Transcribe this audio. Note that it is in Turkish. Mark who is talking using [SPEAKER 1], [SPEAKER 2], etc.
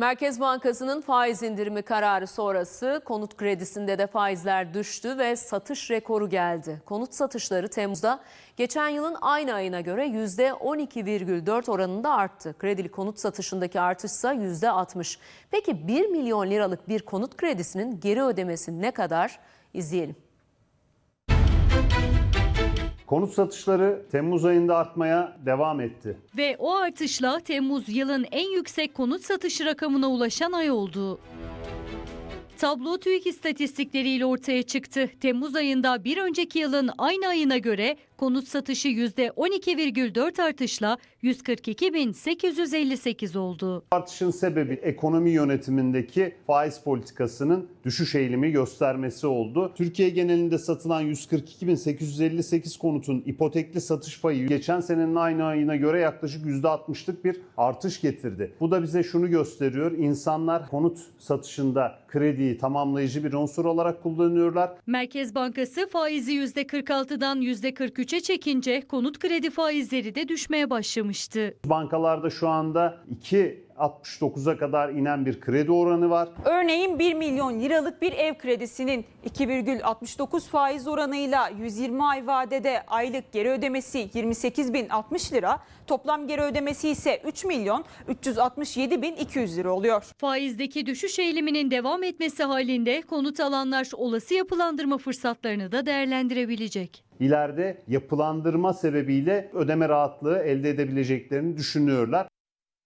[SPEAKER 1] Merkez Bankası'nın faiz indirimi kararı sonrası konut kredisinde de faizler düştü ve satış rekoru geldi. Konut satışları Temmuz'da geçen yılın aynı ayına göre %12,4 oranında arttı. Kredili konut satışındaki artışsa %60. Peki 1 milyon liralık bir konut kredisinin geri ödemesi ne kadar? İzleyelim.
[SPEAKER 2] Konut satışları Temmuz ayında artmaya devam etti.
[SPEAKER 3] Ve o artışla Temmuz yılın en yüksek konut satışı rakamına ulaşan ay oldu. Tablo TÜİK istatistikleriyle ortaya çıktı. Temmuz ayında bir önceki yılın aynı ayına göre konut satışı %12,4 artışla 142.858 oldu.
[SPEAKER 2] Artışın sebebi ekonomi yönetimindeki faiz politikasının düşüş eğilimi göstermesi oldu. Türkiye genelinde satılan 142.858 konutun ipotekli satış payı geçen senenin aynı ayına göre yaklaşık %60'lık bir artış getirdi. Bu da bize şunu gösteriyor. İnsanlar konut satışında krediyi tamamlayıcı bir unsur olarak kullanıyorlar.
[SPEAKER 3] Merkez Bankası faizi %46'dan %43'e çekince konut kredi faizleri de düşmeye başlamıştı.
[SPEAKER 2] Bankalarda şu anda 2.69'a kadar inen bir kredi oranı var.
[SPEAKER 4] Örneğin 1 milyon liralık bir ev kredisinin 2,69 faiz oranıyla 120 ay vadede aylık geri ödemesi 28.060 lira, toplam geri ödemesi ise 3 milyon 367.200 lira oluyor.
[SPEAKER 3] Faizdeki düşüş eğiliminin devam etmesi halinde konut alanlar olası yapılandırma fırsatlarını da değerlendirebilecek.
[SPEAKER 2] İleride yapılandırma sebebiyle ödeme rahatlığı elde edebileceklerini düşünüyorlar.